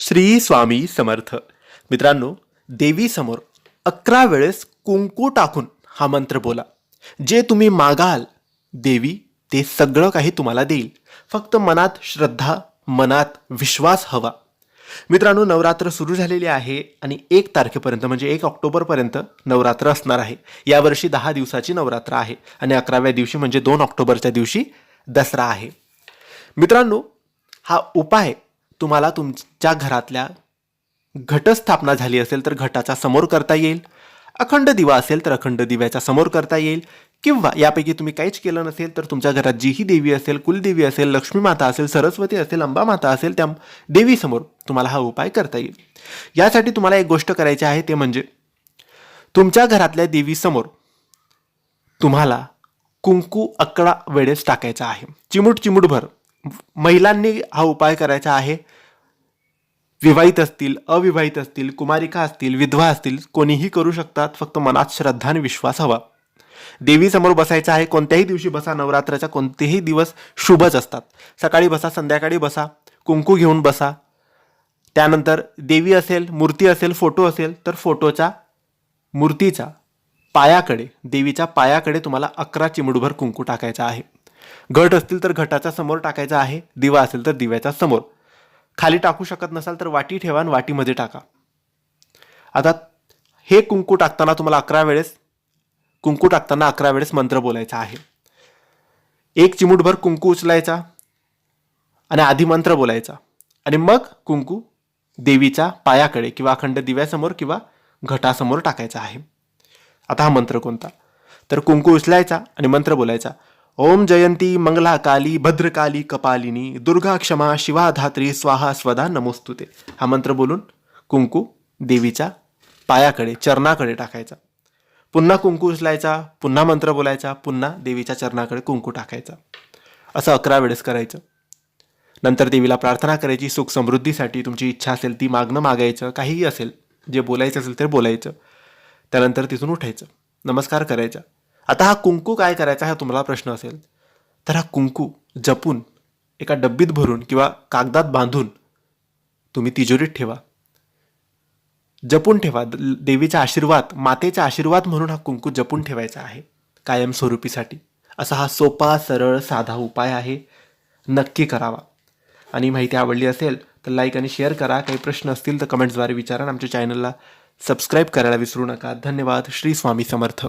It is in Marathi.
श्री स्वामी समर्थ. मित्रांनो देवीसमोर अकरा वेळेस कुंकू टाकून हा मंत्र बोला. जे तुम्ही मागाल देवी ते सगळं काही तुम्हाला देईल. फक्त मनात श्रद्धा मनात विश्वास हवा. मित्रांनो नवरात्र सुरू झालेली आहे आणि एक तारखेपर्यंत म्हणजे एक ऑक्टोबरपर्यंत नवरात्र असणार आहे. यावर्षी दहा दिवसाची नवरात्र आहे आणि अकराव्या दिवशी म्हणजे दोन ऑक्टोबरच्या दिवशी दसरा आहे. मित्रांनो हा उपाय तुम्हाला तुमच्या घरातल्या घटस्थापना झाली असेल तर घटाच्या समोर करता येईल. अखंड दिवा असेल तर अखंड दिव्याच्या समोर करता येईल. किंवा यापैकी तुम्ही काहीच केलं नसेल तर तुमच्या घरात जीही देवी असेल कुलदेवी असेल लक्ष्मी माता असेल सरस्वती असेल अंबा माता असेल त्या देवीसमोर तुम्हाला हा उपाय करता येईल. यासाठी तुम्हाला एक गोष्ट करायची आहे ते म्हणजे तुमच्या घरातल्या देवीसमोर तुम्हाला कुंकू अकरा वेळेस टाकायचा आहे. चिमूट चिमूटभर. महिलांनी हा उपाय करायचा आहे. विवाहित असतील अविवाहित असतील कुमारिका असतील विधवा असतील कोणीही करू शकतात फक्त मनात श्रद्धा आणि विश्वास हवा. देवीसमोर बसायचं आहे कोणत्याही दिवशी बसा नवरात्राच्या कोणतेही दिवस शुभच असतात. सकाळी बसा संध्याकाळी बसा कुंकू घेऊन बसा. त्यानंतर देवी असेल मूर्ती असेल फोटो असेल तर फोटोच्या मूर्तीच्या पायाकडे देवीच्या पायाकडे तुम्हाला अकरा चिमुडभर कुंकू टाकायचा आहे. घट असतील तर घटाच्या समोर टाकायचा आहे दिवा असेल तर दिव्याच्या समोर. खाली टाकू शकत नसाल तर वाटी ठेवा आणि वाटीमध्ये टाका. आता हे कुंकू टाकताना तुम्हाला अकरा वेळेस कुंकू टाकताना अकरा वेळेस मंत्र बोलायचा आहे. एक चिमूटभर कुंकू उचलायचा आणि आधी मंत्र बोलायचा. आणि मग कुंकू देवीच्या पायाकडे किंवा अखंड दिव्यासमोर किंवा घटासमोर टाकायचा आहे. आता हा मंत्र कोणता? तर कुंकू उचलायचा आणि मंत्र बोलायचा. ओम जयंती मंगला काली भद्रकाली कपालिनी दुर्गा क्षमा शिवा धात्री स्वाहा स्वदा नमोस्तुते. हा मंत्र बोलून कुंकू देवीच्या पायाकडे चरणाकडे टाकायचा. पुन्हा कुंकू उचलायचा पुन्हा मंत्र बोलायचा पुन्हा देवीच्या चरणाकडे कुंकू टाकायचा. असं अकरा वेळेस करायचं. नंतर देवीला प्रार्थना करायची सुख समृद्धीसाठी तुमची इच्छा असेल ती मागणं मागायचं काहीही असेल जे बोलायचं असेल ते बोलायचं. त्यानंतर तिथून उठायचं. नमस्कार करायचा. आता हा कुंकू काय करायचा हा तुम्हाला प्रश्न असेल. तर हा कुंकू जपून एका डब्बीत भरून किंवा कागदात बांधून तुम्ही तिजोरीत ठेवा. जपून ठेवा. द- देवीचा आशीर्वाद मातेचा आशीर्वाद म्हणून हा कुंकू जपून ठेवायचा आहे कायमस्वरूपीसाठी. असा हा सोपा सरळ साधा उपाय आहे. नक्की करावा. आणि माहिती आवडली असेल तर लाईक आणि शेअर करा. काही प्रश्न असतील तर कमेंट्सद्वारे विचारा आमच्या चॅनलला सबस्क्राईब करायला विसरू नका. धन्यवाद. श्री स्वामी समर्थ.